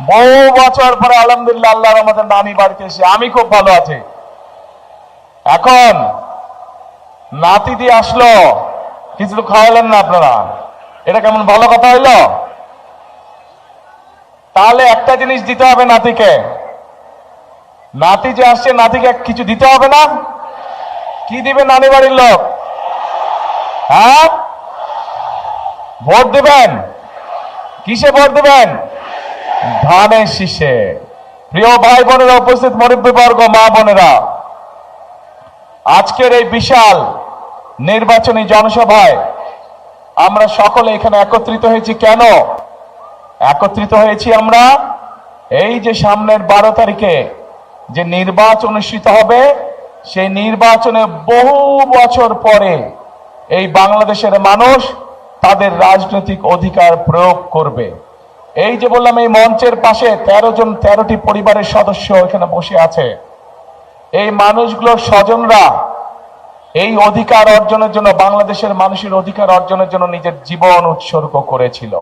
বহু বছর পরে আলহামদুলিল্লাহ আল্লাহর আমাদের নানি বাড়িতে এসে আমি খুব ভালো আছি। এখন নাতি দিয়ে আসলো, কিছু খাওয়ালেন না আপনারা। এটা কেমন ভালো কথা হইল? তাহলে একটা জিনিস দিতে হবে নাতিকে। নাতি যে আসছে, নাতিকে কিছু দিতে হবে না? কি দিবে নানি বাড়ির লোক? হ্যাঁ? ভোট দিবেন? কিসে ভোট দিবেন? ধানের শীষে। প্রিয় ভাই বোনেরা উপস্থিত মরিব্বীবর্গ মা বোনেরা, আজকের এই বিশাল নির্বাচনী জনসভায় আমরা সকলে এখানে একত্রিত হয়েছি কেন? একত্রিত হয়েছি আমরা এই যে সামনের বারো তারিখে যে নির্বাচন অনুষ্ঠিত হবে, সেই নির্বাচনে বহু বছর পরে এই বাংলাদেশের মানুষ তাদের রাজনৈতিক অধিকার প্রয়োগ করবে। এই যে বললাম, এই মঞ্চের পাশে তেরো জন, তেরোটি পরিবারের সদস্য এখানে বসে আছে। এই মানুষগুলোর স্বজনরা এই অধিকার অর্জনের জন্য, বাংলাদেশের মানুষের অধিকার অর্জনের জন্য নিজের জীবন উৎসর্গ করেছিল।